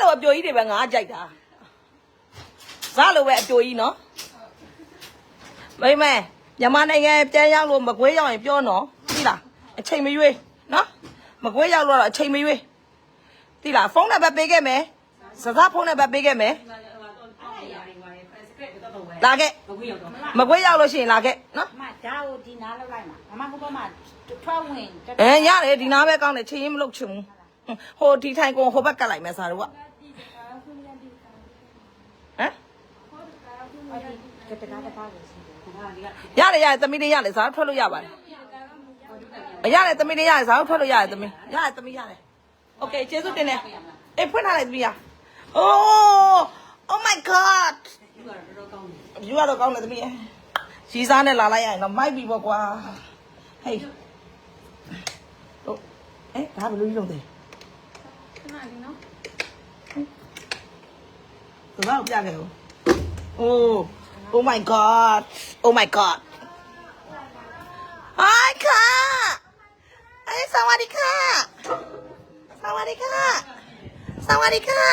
လိုအပြိုကြီးတွေပဲငါကြိုက်တာဇာလိုပဲအပြိုကြီးနော်မိမဲမြန်မာနိုင်ငံပြန်ရောက်လို့မကွေးရောက်ရင်ပြောနော်သိလားအချိန်မရွေးနော်မကွေးရောက်လို့တော့အချိန်မရွေးသိလားဖုန်းနံပါတ်ပေးခဲ့မယ်စကားဖုန်းနံပါတ်ပေးခဲ့မယ်လာခဲ့မကွေးရောက်လို့ရှိရင်လာခဲ့နော်အမဒါကိုဒီနားလောက်လိုက်မှာအမဟိုဘက်မှာထွက်ဝင်တက်အဲရတယ်ဒီနားပဲကောင်းတယ်ချိန်ရင်မလုပ်ချင်ဘူးဟိုဒီထိုင်ကုန်ဟိုဘက်ကတ်လိုက်မယ်စားတော့ကဟမ် တက်တကားတကားကိုစီးတယ် ရတယ်ရတယ်သမီးလေးရတယ်စားထွက်လို့ရပါတယ်အရတယ်သမီးလေးရတယ်စားထွက်လို့ရတယ်သမီးရတယ်သမီးရတယ်โอเคကျေးဇူးတင်တယ်အေးဖွင့်ထားလိုက်သမီးရအိုး oh my god ယူရတော့ကောင်းတယ်သမီးရီစားနဲ့လာလိုက်ရရင်တော့မိုက်ပြီပေါ့ကွာဟေးတို့အဲဒါဘယ်လိုကြီးလုံးတယ် ခဏလေးနော် သူကတော့ပြခဲ့ဦး Oh my god Oh my god ဟိုင်းค่ะเอ้ยสวัสดีค่ะ สวัสดีค่ะ สวัสดีค่ะ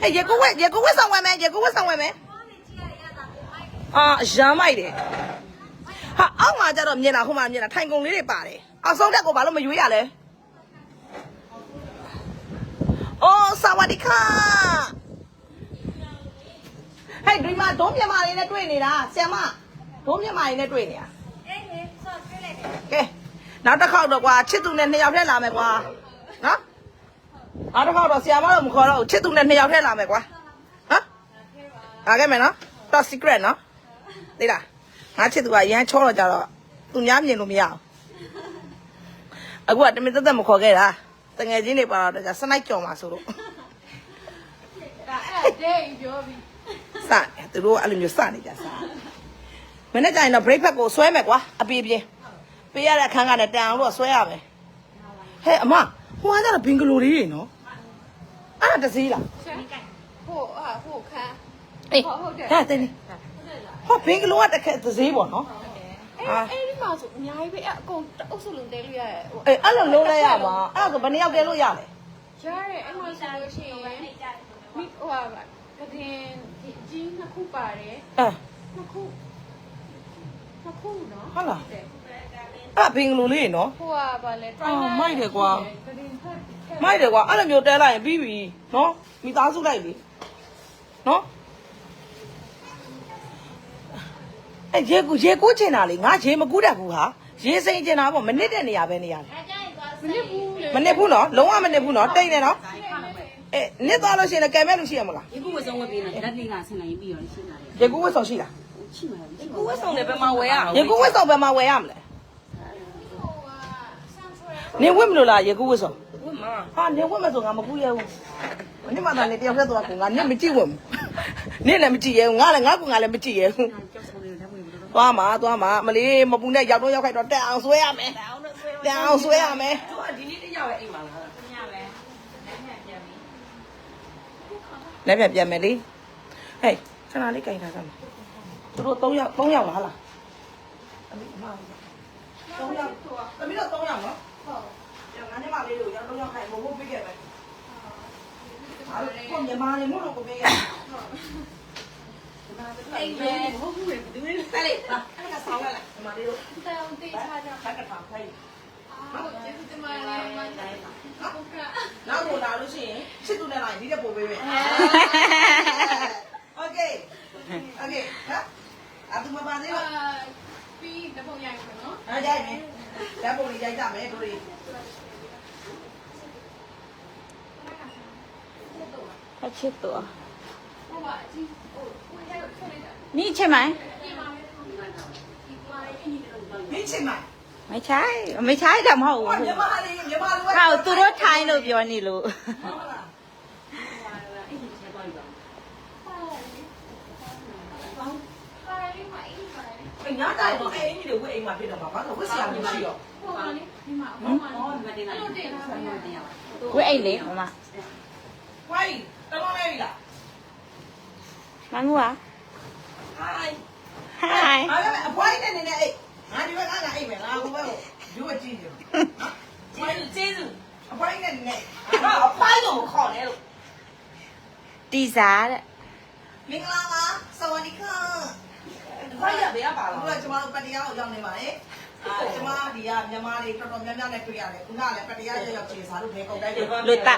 ဟဲ့ရေကိုဝက်ရေကိုဝက်ဆောင်ဝယ်မယ်ရေကိုဝက်ဆောင်ဝယ်မယ်အာရမ်းမိုက်တယ်ဟာအောက်မှာကျတော့မြင်လာဟိုမှာမြင်လာထိုင်ကုန်လေးတွေပါတယ်အောက်ဆုံးတက်ကိုဘာလို့မရွေးရလဲအော်สวัสดีค่ะ ဟဲ့ဒီမှာဒုံးမြန်မာလေးနဲ့တွေ့နေတာဆ iam မဒုံးမြန်မာလေးနဲ့တွေ့နေတာအေးလေဆော့တွေ့လိုက်တယ်ကဲနောက်တစ်ခေါက်တော့ကွာချစ်သူနဲ့နှစ်ယောက်ထည့်လာမယ်ကွာနော်နောက်တစ်ခေါက်တော့ဆရာမတော့မခေါ်တော့ဘူးချစ်သူနဲ့နှစ်ယောက်ထည့်လာမယ်ကွာဟမ်အားခဲ့မယ်နော် top secret နော်သိလားငါချစ်သူကရမ်းချောတော့ကြတော့သူများမြင်လို့မရအောင်အခုကတမင်သက်သက်မခေါ်ခဲ့တာတငယ်ချင်းတွေပါတော့ကြာစနိုက်ကြော်မှာဆိုလို့ဒါအဲ့ဒါဒိတ်ပြောပြီး စတယ်သူတို့ကအဲ့လိုမျိုးစနေကြစမနေ့ကျရင်တော့ break fast ကိုဆွဲမယ်ကွာအပြေးပြေးပေးရတဲ့အခန်းကလည်းတန်အောင်လို့ဆွဲရမယ်ဟဲ့အမဟိုကကျတော့ဘင်္ဂလိုလေးတွေနော်အဲ့ဒါတစ်စည်းလားဟိုဟာဟိုခန်းအေးဟုတ်ဟုတ်တယ်ဒါတင်းနေဟောဘင်္ဂလိုကတစ်ခက်တစ်စည်းပေါ့နော်အေးအဲ့ဒီမှာဆိုအများကြီးပဲအဲ့အကုန်အုပ်စုလုံးတဲလို့ရတယ်ဟိုအေးအဲ့လိုလုံးလဲရမှာအဲ့ဒါဆိုဘယ်နှစ်ယောက်တဲလို့ရလဲရတယ်အဲ့မှာဆိုလို့ရှိရင်မိဟိုဟာ ကတင်ကြီးနှစ်ခုပါတယ်အဲနှစ်ခုနှစ်ခုနော်ဟုတ်လားအဲ့ဘင်္ဂလိုလေးနော်ဟိုဟာဗာလဲအော်မိုက်တယ်ကွာကတင်ဖက်မိုက်တယ်ကွာအဲ့လိုမျိုးတဲလိုက်ရင်ပြီးပြီနော်မိသားစုလိုက်လေနော်အဲရေကူရေကူးချင်တာလေငါရေမကူးတတ်ဘူးဟာရေစိမ့်ချင်တာပေါ့မနစ်တဲ့နေရာပဲနေရတယ်မနစ်ဘူးလေမနစ်ဘူးနော်လုံးဝမနစ်ဘူးနော်တိတ်နေနော် အဲနစ်သွားလို့ရှိရင်လည်းကဲမဲ့လို့ရှိရမလားဒီခုဝဆုံးဝပေးနေလက်နေကဆင်နိုင်ပြီးတော့ရှင်းလာတယ်ရေကူးဝတ်ဆောင်ရှိလားချိမှာလေကိုဝတ်ဆောင်တယ်ဘယ်မှာဝယ်ရအောင်ရေကူးဝတ်ဆောင်ဘယ်မှာဝယ်ရမလဲနေဝတ်မလို့လားရေကူးဝတ်ဆောင်ဝတ်မှာဟာနေဝတ်မဆိုငါမကူးရဘူးနစ်မသာနေတယောက်ဆက်သွားကူငါနစ်မကြည့်ဝတ်ဘူးနစ်လည်းမကြည့်ရဘူးငါလည်းငါကူငါလည်းမကြည့်ရဘူးကြောက်ဆုံးနေတယ်ဘယ်လိုလဲသွားမှာသွားမှာမလေးမပူနဲ့ရောက်တော့ရောက်ခိုက်တော့တက်အောင်ဆွဲရမယ်တက်အောင်ဆွဲရမယ်သူကဒီနေ့တယောက်ပဲအိမ်မှာလား လက်ပြန်ပြန်မယ်လေဟေးခဏလေးကြင်ထားစမ်းသူတို့3ယောက်3ယောက်လားလားအမေအမ3ယောက်အမေတို့3ယောက်နော်ဟုတ်ငါညီမလေးတို့ရောက်တော့ရောက်ခိုက်မဟုတ်ပေးခဲ့ပဲအဲ့ကိုညီမလေးမို့လို့ကိုပေးခဲ့အိမ်မဲဟုတ်ဘူးလေဒီနေ့တယ်လေအဲ့ဒါဆောင်းလာလားညီမလေးတို့တောင်းတိချာချာဖက်ကထားခိုင်းဟုတ်ကျေးဇူးတင်ပါတယ် လိုက်ပါနော်နောက်ကိုလာလို့ရှိရင်ချစ်သူနဲ့လာရင်ဒီတက်ပို့ပေးမယ်โอเคโอเคနော်အတူမပါသေးဘူးပြီးတပုံရိုက်မယ်နော်အားရိုက်မယ်ဓာတ်ပုံလေးရိုက်ကြမယ်တို့တွေအချစ်တော်ဟုတ်ပါအကြီးဟိုကိုရိုက်ဖို့လိုက်တာနီးချင်မိုင်းနီးချင်မိုင်း ไม่ใช่ไม่ใช่แต่မဟုတ် ဟော ဘူး မြမလေးမြမလူ ဟောသူတို့ထိုင်းလို့ပြောနေလို့ ပါရီမှာအင်းပါရီ အညာတိုင်းတော့အဲ့အင်းကြီးတွေဝတ်အိမ်မှာဖြစ်တော့မှာဘာလို့ဝတ်စရာမရှိတော့ ဟိုပါလေဒီမှာဟိုမှာဟောဒီမှာတင်တာအဲ့လိုတင်တာပါ ဝိအိတ်လေမမ ဝိုင်းတော်တော်လေးလား မငူอ่ะ ဟိုင်း hi အားလည်းအပွိုင်းနဲ့နေနေအိတ် ငါဒီဘက်ကလာအိတ်မယ်ငါဟိုဘက်ကိုဒီဘက်ကြည့်နေဟမ်ကျေးဇူးအဖိုင်းနဲ့နဲ့ငါအဖိုင်းကိုမခေါ်နဲ့လို့တီစာတဲ့မင်္ဂလာပါစဝဒီခါဘာရပဲပါလားတို့ကကျွန်တော်ပတရားကိုရောက်နေပါတယ်အဲကျွန်မဒီကမြန်မာတွေတော်တော်များများနဲ့တွေ့ရတယ်ခုနကလည်းပတရားရောက်ရောက်ချေစားလို့ဘယ်ကုန်တိုင်းလို့လို့တ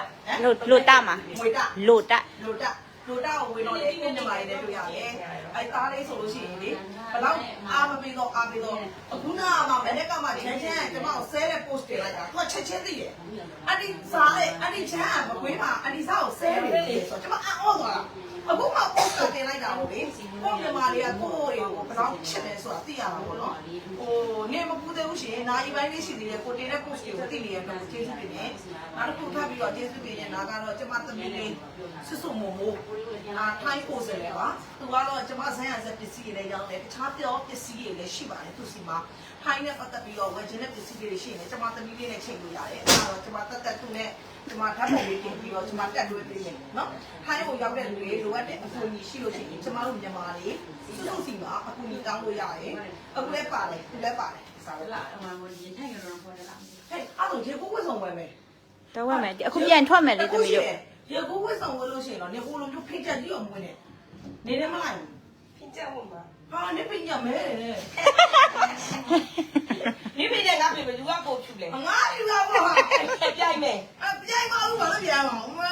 လို့လို့တမှာလို့တလို့တလို့တလို့တကိုဝင်တော့လေခုမြန်မာတွေနဲ့တွေ့ရတယ် အဲသားလေးဆိုလို့ရှိရင်လေဘယ်တော့အာမပြီးတော့အာပြီးတော့အခုနကမှမနေ့ကမှချမ်းချမ်းကျွန်တော်ဆဲတဲ့ post တင်လိုက်တာသူကချက်ချင်းသိတယ်အဒီစားလေအဒီချမ်းကမကွေးမှာအဒီစားကိုဆဲနေတယ်ဆိုတော့ကျွန်မအော်သွားတာအခုမှ post တင်လိုက်တာပေါ့လေကိုမြန်မာတွေကကို ယ့်တွေကိုဘယ်တော့ချစ်တယ်ဆိုတာသိရမှာပေါ့နော်ဟိုနေမပူသေးဘူးရှင်နာရီပိုင်းလေးရှိသေးတယ်ကိုတင်တဲ့ post ကိုသိနေရတော့ကျေးဇူးတင်တယ်နောက်တစ်ခုထပ်ပြီးတော့ကျေးဇူးတင်တဲ့နာကတော့ကျွန်မသမီးလေးဆွဆွမို့မို့အာထိုင်းပို့စလေပါသူကတော့ကျွန်မဆန်းရဆက်ပစ္စည်းတွေလည်းရောင်းတယ်တခြားပြောပစ္စည်းတွေလည်းရှိပါတယ်သူစီမှာထိုင်းနဲ့ပတ်သက်ပြီးတော့ဝယ်ခြင်းတဲ့ပစ္စည်းတွေရှိနေကျွန်မသမီးလေးနဲ့ချိန်လို့ရတယ်အဲဒါတော့ကျွန်မတက်တက်သူနဲ့ကျွန်မဓာတ်ပုံလေးတင်ပြီးတော့ကျွန်မတက်လွှဲပေးမယ်နော်ထိုင်းကိုရောက်တဲ့လူတွေလိုအပ်တဲ့အကူအညီရှိလို့ရှိရင်ကျွန်မတို့မြန်မာတွေ စုစုစီမှာအကူအညီတောင်းလို့ရတယ်အခုလည်းပါတယ်ခုလည်းပါတယ်စားလို့လာအမှန်ကိုရင်ထိုင်ရတော့ခေါ်တယ်လားဟဲ့အဲ့လိုရေကူးဝတ်ဆောင်ဝယ်မယ်တော့ဝက်မယ်အခုပြန်ထွက်မယ်လေသမီးတို့ရေကူးဝတ်ဆောင်ဝယ်လို့ရှိရင်တော့နေကိုလိုမျိုးဖိတ်ချက်ကြီးအောင်မဝင်နဲ့နေလည်းမလိုက်ဘူးဖြစ်ကြဝင်ပါဟာနေပညာမဲတယ်မိမိနဲ့ငါပြေဘလူကပို့ဖြူလဲငါယူလာပါပြိုင်မယ်အပြိုင်မအောင်ဘာလို့ပြန်မအောင်မဲ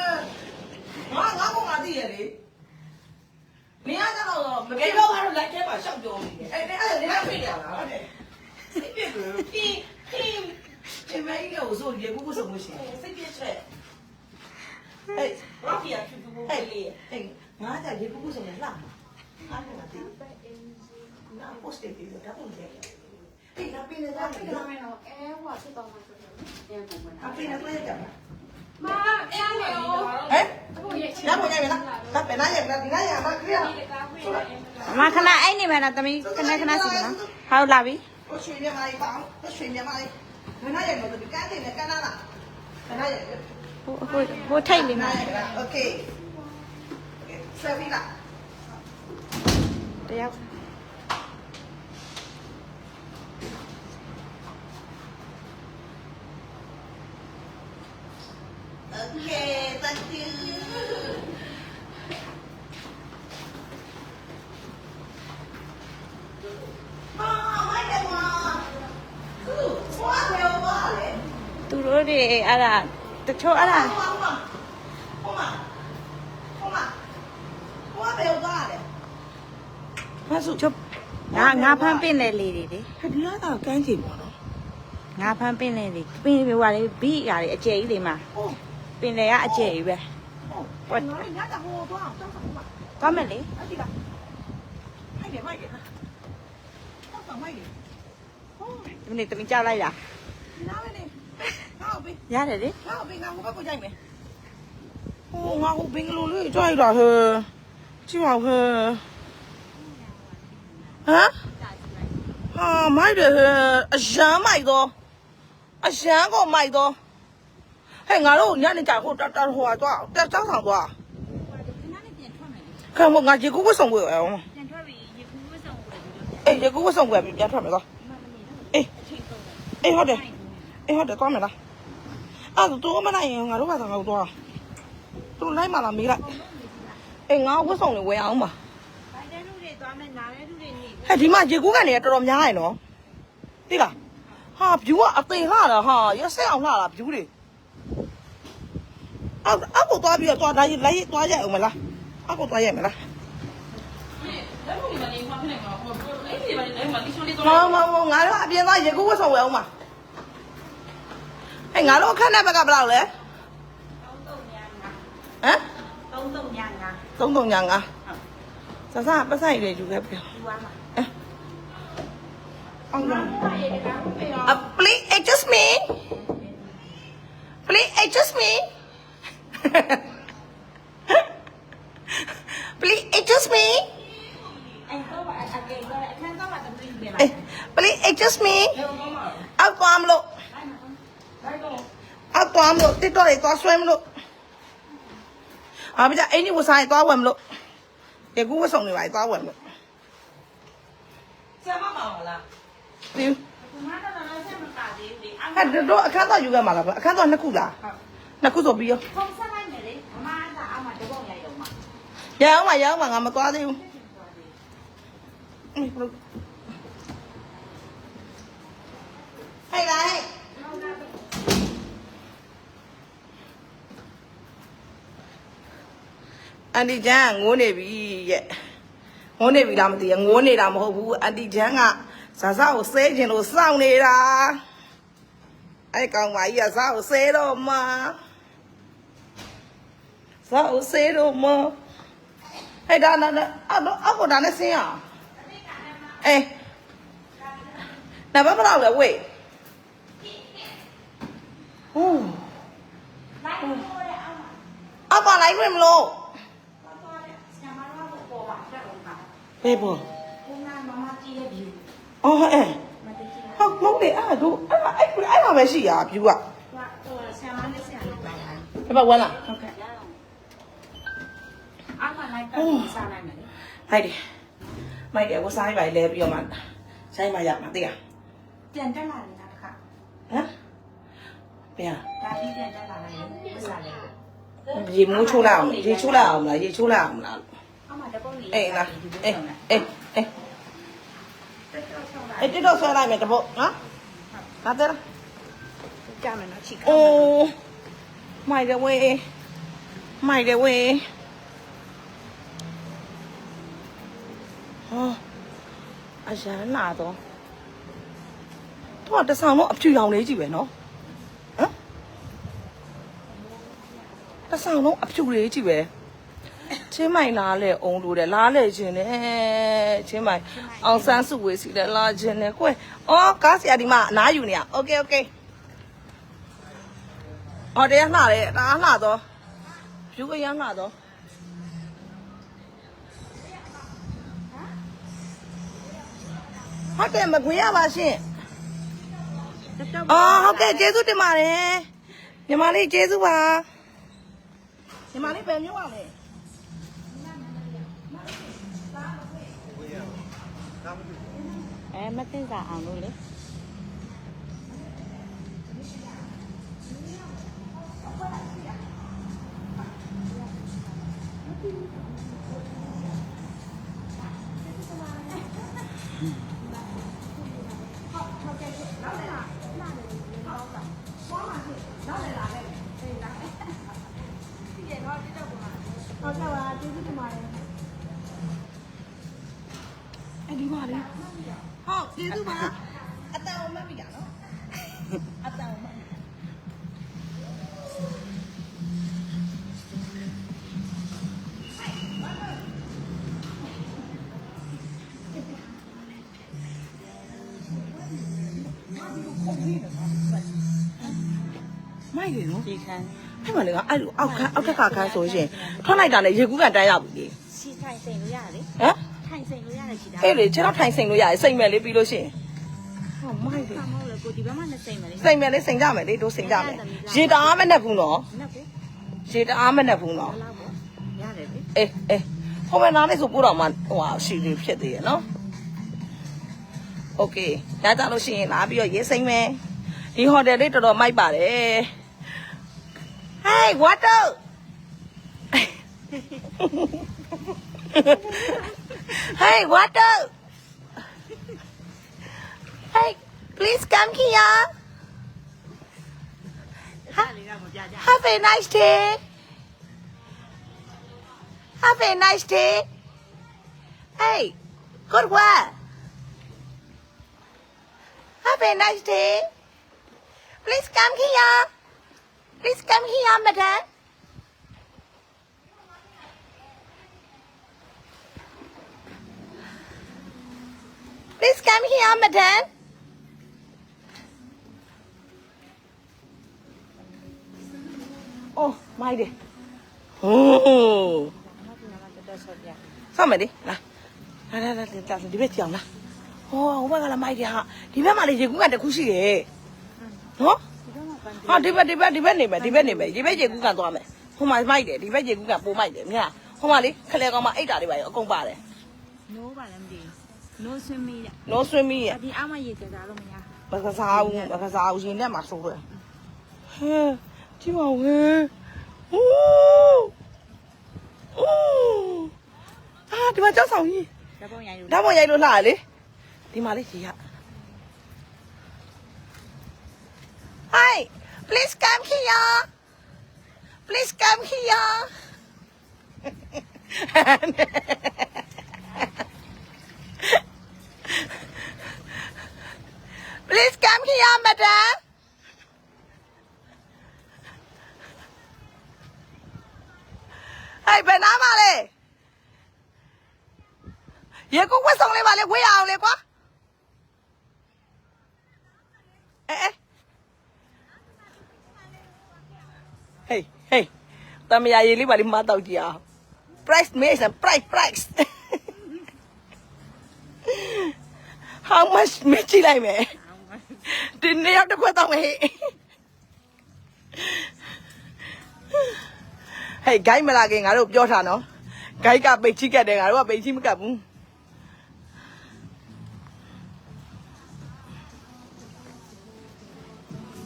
ငါငါကငါသိရလေ နေရတော့မဘယ်ပြောတော့ကတော့လိုက်ထဲမှာရှောက်ပြောနေတယ်အဲ့အဲ့အဲ့နေဖိတ်တယ်လားဟုတ်တယ်စိတ်ပြည့်ဘူးဖြင်းဖြင်းဒီမဲကြီးကိုဆိုရေကူးဝတ်ဆောင်လို့ရှိရင်စိတ်ပြည့်ချက်ဟဲ့ရော့ဖီယာဖြူဖြူလေးဟဲ့ဟဲ့ငါကြရေကူးဝတ်ဆောင်လာအားကငါသိငါ post တယ်ပြီးတော့ဒါပုံတယ်အေးငါပြင်နေတာပြင်ဒါနေတာမှမဟုတ်အဲဟိုဖြစ်တော့မှာဆိုတော့ပြန်ပုံမှန်အပြင်နဲ့ကြမှာမ အဲမေရော ဟဲ့ အခုရဲ့ချ ရပါကြပြီလားဒါပဲနားရပြီလားဒီနားရမှာခရီးရ အမခဏအဲ့နေမယ်နော်သမီးခဏခဏစီနော်ဟုတ်လာပြီ ကိုရွှေမြမာလေးပါအောင်ကိုရွှေမြမာလေးဒီနားရမှာဒီကန်းတယ်နဲ့ကန်းလာလားဒီနားရ ဟိုဟိုဟိုထိတ်လေး နား မှာ ရလားโอเคဆက်ပြီလား တယောက် သူ့ဘာပြောပါလဲသူတို့တွေအဲ့ဒါတချို့အဲ့ဒါဟိုမှာဟိုမှာဟိုမှာဟိုမှာဘယ်သွားလဲဘာစုချို့ငါငါဖမ်းပင့်လေလေတွေလေဒီကတော့ကန်းချင်ပါတော့ငါဖမ်းပင့်လေလေပင်ဟိုဟာလေဘိရာတွေအကျယ်ကြီးတွေမှာဟုတ် ပင်လေကအကျယ်ကြီးပဲဟုတ်ဘာလို့ညတာဟိုသွားတော့ဟိုမှာသွားမယ်လေအဲ့ဒီကမိုက်တယ်မိုက်တယ်ဟုတ်ပါမိုက်တယ်ဟုတ်ဒီနေ့သမီးကြောက်လိုက်တာဒီနားလေးငါ့ကိုရတယ်လေငါ့ကိုငါ့ကိုဘက်ကိုကြိုက်မယ်ဟိုငါ့ကိုဘင်္ဂလိုလေးကြိုက်တာဟဲ့ကြည့်ပါဟဲ့ဟမ်ဟာမိုက်တယ်ဟဲ့အရန်မိုက်တော့အရန်ကိုမိုက်တော့ ဟဲ့ငါတို့ညနေကြဟိုတတဟိုသွားတက်တောင်းဆောင်သွားခံမငါရေကူးဝတ်ဆောင်ဝယ်အောင်ပြန်ထွက်ပြီရေကူးဝတ်ဆောင်ကိုလည်းအေးရေကူးဝတ်ဆောင်ဝယ်ပြီးပြန်ထွက်မယ်သွားအေးအေးဟုတ်တယ်အေးဟုတ်တယ်သွားမယ်လားအဲ့ဒါတော့မနိုင်ရင်ငါတို့ကသာငါတို့သွားသူလိုက်မှလားမေးလိုက်အေးငါဝတ်ဆောင်လေးဝယ်အောင်ပါဘိုင်တဲ့လူတွေသွားမယ်နားတဲ့လူတွေနေဟဲ့ဒီမှာရေကူးကနေတော်တော်များရယ်နော်သိလားဟာဘ ्यू ကအသိလှတာဟာရက်ဆက်အောင်လှတာ b्यू တွေ အောက်အောက်ကိုသွားပြီးတော့သွားလိုက်လိုက်သွားရအောင်မလားအောက်ကိုသွားရမလားလက်ဖို့ဒီမှာနေမှာဖြစ်နေမှာဟိုအဲ့ဒီမှာနေမှာတီရှူလေးတော့မမမငါတို့အပြင်သားရေကူးဝတ်ဆောင်ဝယ်အောင်ပါဟဲ့ငါတို့အခန်းထဲဘက်ကဘယ်လောက်လဲဟမ်သုံးသုံးညငါသုံးသုံးညာငါစစပတ်ဆိုင်တွေယူခဲ့ပြောယူသွားမှာအောင်လားဘာရေတကားမေရော Uh, please excuse me. Please excuse me. Please excuse me. အဲ့တော့အကေတော့အခန်းတော့သမီးပြန်လာ Eh, please excuse me. အောက်သွားမလို့အောက်သွားမလို့တစ်တော့လေသွားဆွဲမလို့အားမကြအိမ်ဒီဝဆိုင်သွားဝယ်မလို့ဒီကူဝဆောင်နေပါသွားဝယ်မလို့ဆရာမပါလားဒီဒီမှာတော့လည်းဆက်မပါသေးဘူးလေအဟဲ့တော့အခန်းတော့ယူခဲ့မှာလားအခန်းတော့နှစ်ခုလားနှစ်ခုဆိုပြီးရောဖုန်းဆက်လိုက်မယ်လေအမကအမတဘောင်ရ ရုံမှာရအောင်ပါရအောင်ပါငါမသွားသေးဘူးအင်းဘလို့ဟဲ့လာဟဲ့အန်တီကျန်းကငိုးနေပြီရဲ့ငိုးနေပြီလားမသိရငိုးနေတာမဟုတ်ဘူးအန်တီကျန်းကဇာဇာကိုဆဲခြင်းလို့စောင့်နေတာအဲ့ကောင်မကြီးကဇာကိုဆဲတော့မှာဇာကိုဆဲတော့မှာ ဟဲ့ဒါနာအော်အောက်ကိုဒါနဲ့ဆင်းရအောင်အေးနဘမလောက်လဲဝေးဟိုးအောက်ကလိုက်ခွင့်မလို့ဘယ်ပေါ်အော်အဲဟုတ်မဟုတ်လေအဲ့ဒါတို့အဲ့ဒါအဲ့အဲ့ဒါပဲရှိရဖြူကဘယ်ပါဝင်လာ အားမလိုက်တော့စားနိုင်မယ်ဟိုက်တယ်မိုက်တယ်ကိုစားရပါလေပြီးတော့မှဆိုင်မရမှာသိရပြန်တက်လာနေတာတခါဟမ်ပြန်ဒါပြီးပြန်တက်လာလိုက်ဝစားလိုက်ရေမိုးချိုးလိုက်အောင်ရေချိုးလိုက်အောင်မလားရေချိုးလိုက်အောင်မလားအမတပုတ်လေးအေးလားအေးအေးအေးအဲ့တော့ဆွဲလိုက်မယ်တပုတ်နော်ဟာတဲ့လားကြမယ်နော်ချီကအိုးမိုက်တယ်ဝေးမိုက်တယ်ဝေး ရန်နာတော့တော့တဆောင်တော့အဖြူရောင်လေးကြီးပဲနော်ဟမ်တဆောင်တော့အဖြူလေးကြီးပဲချင်းမိုင်လားလေအုံလို့တယ်လားလေခြင်းနဲ့ချင်းမိုင်အောင်ဆန်းစုဝေးစီတယ်လားခြင်းနဲ့ကွယ်အော်ကားဆရာဒီမှာအနားယူနေရโอเคโอเคအော်တရားလှတယ်ဒါလှတော့ဖြူအရန်လှတော့ ဟုတ်တယ်မခွေရပါရှင့်အော်ဟုတ်ကဲ့ကျေးဇူးတင်ပါတယ်ညီမလေးကျေးဇူးပါညီမလေးဘယ်မျိုးပါလဲအဲမသိစားအောင်လို့လေ ဟုတ်ကျေးဇူးပါအတန်အောင်မတ်ပြီနော်အတန်အောင်မတ်ပြီမိုက်တယ်နော်ဒီခန်းအဲ့မလေကအဲ့လိုအောက်ခန်းအောက်ထက်ကခန်းဆိုရှင်ထွက်လိုက်တာလေရေကူးကန်တန်းရပြီလေ အဲ့လေခြေတော့ထိုင်စိန်လို့ရတယ်စိန်မယ်လေပြီးလို့ရှိရင်ဟောမိုက်တယ် မဟုတ်လေကိုဒီဘက်မှာနဲ့စိန်မယ်လေ စိန်မယ်လေစိန်ကြမယ်လေတို့စိန်ကြမယ်ရေတအားမနဲ့ဘူးနော် နဲ့ကို ရေတအားမနဲ့ဘူးနော် ဘလောက်ပေါ့ရတယ်လေ အေးအေးဟိုမနာလေးဆိုပို့တော့မှဟိုဟာရှိလေးဖြစ်သေးရနော်โอเคဒါကြလို့ရှိရင်လာပြီးတော့ရေစိန်မယ်ဒီဟိုတယ်လေးတော်တော်မိုက်ပါတယ် Hey water Hey, what up? Hey, please come here. Have a nice day. Have a nice day. Hey, good work. Have a nice day. Please come here. Please come here, madam. Please come here, madam. Oh, my dear. Oh. နောက်ဒီမှာတက်ဆော့ပြစောင့်မယ်လေလာလာလာလာလာဒီဘက်ကြည့်အောင်လားဟောဟိုဘက်ကလည်းမိုက်တယ်ဟာဒီဘက်မှာလေရေကူးကန်တစ်ခုရှိတယ်နော်ဒီတော့မှပန်းဟာဒီဘက်ဒီဘက်ဒီဘက်နေမယ်ဒီဘက်နေမယ်ဒီ လေခလဲကောင်မအိတ်တာတွေပါရောအကုန်ပါတယ်နိုးပါလည်းမသိနိုးဆွင်းမိတဲ့နိုးဆွင်းမီရဲ့အဒီအမရေကြတာလို့မရမကစားဘူးမကစားဘူးရင်ထဲမှာဆိုးတယ်ဟဲကြည့်ပါဦးဟဲဟူးဟူးကြောက်ဆောင်ကြီးဓာတ်ပုံရိုက်လို့ဓာတ်ပုံရိုက်လို့လှရလေဒီမှာလေးရေရ Hi please come here please come here please come here madam ဟဲ့ဘယ်နားမှာလဲရေကူဝတ်ဆောင်လေးပါလေဝေးရအောင်လေကွာအဲအဲဟေးဟေးတမယာရေးလေးပါလေမတော့ကြည့်အောင် price မေးစံ price price how much မေးကြည့်လိုက်မယ် ဒီနေ့ရောက်တစ်ခွက်တော့မေးဟေး guide မလာခင်ငါတို့ပြောထားနော် guide ကပိတ်ချိကတ်တယ်ငါတို့ကပိတ်ချိမကတ်ဘူး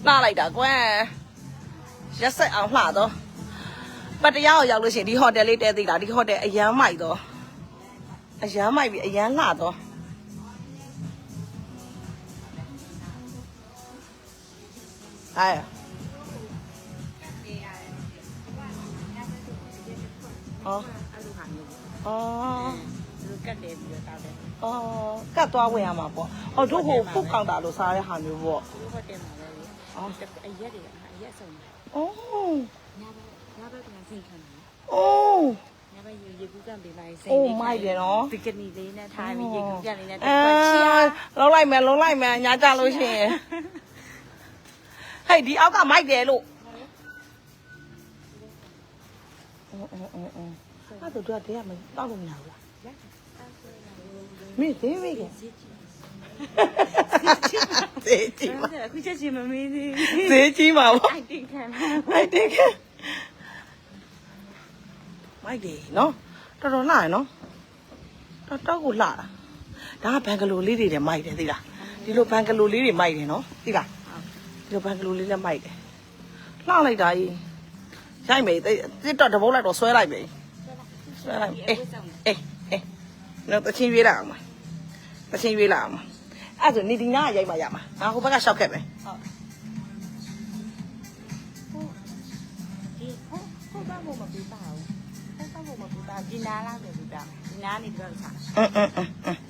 လှလိုက်တာကွယ်ရက်ဆက်အောင်လှတော့ပတ်တရားကိုရောက်လို့ရှိရင်ဒီဟိုတယ်လေးတဲသေးတာဒီဟိုတယ်အရန်မိုက်တော့အရန်မိုက်ပြီးအရန်လှတော့ အဲအော်အဲ့လိုဟာမျိုးအော်လူကတ်တယ်ပြီးတော့တောက်တယ်အော်ကတ်သွားဝင်ရမှာပေါ့။အော်တို့ဟိုဖုတ်ကောင်တာလို့စားတဲ့ဟာမျိုးပေါ့ဒီဟိုတယ်မှာပဲလေအော်အရက်တွေအရက်ဆုံးတယ်။အော်ညဘက်ညဘက်ကစိတ်ခံတယ်အော်ညဘက်ရေရေကူးကံပေးလိုက်စိတ်အိုးမိုက်တယ်နော်ဘီကနီလေးနဲ့ထားပြီးရေကူးကံလေးနဲ့တစ်အဲခွက်ချီယာလုံးလိုက်မယ်လုံးလိုက်မယ်ညာကြလို့ရှိရင် ဟဲ့ဒီအောက်ကမိုက်တယ်လို့အော်အော်အော်အော်အဲ့တော့တို့ကတည်းကမတောက်လို့မရဘူးလားမင်းသေးမေးခင်သေးကြီးမအခုချက်ချင်းမမေးသေးသေးကြီးမှာပေါ့အိုက်တင်ခံမိုက်တယ်ကမိုက်တယ်နော်တော်တော်လှရနော်တော်တော်ကိုလှတာဒါကဘန်ဂလိုလေးတွေလည်းမိုက်တယ်သိလားဒီလိုဘန်ဂလိုလေးတွေမိုက်တယ်နော်သိလား ဒီလိုဘန်ဂလိုလေးလည်းမိုက်တယ်လှလိုက်တာကြီးရိုက်မယ်တစ်တော့တပုတ်လိုက်တော့ဆွဲလိုက်မယ်ဆွဲလိုက်အေးအေးအေးတော့တချင်းရွေးလိုက်အောင်မတချင်းရွေးလိုက်အောင်အဲ့ဆိုနေဒီနားရိုက်မှရမှာငါဟိုဘက်ကရှောက်ခဲ့မယ်ဒီဟိုဟိုဘာမှမပြပါဘူးဟိုဘာမှမပြပါဒီနားလားပဲပြပါဒီနားနေတော့ချာအင်းအင်းအင်းဟိုဘာမှသူ့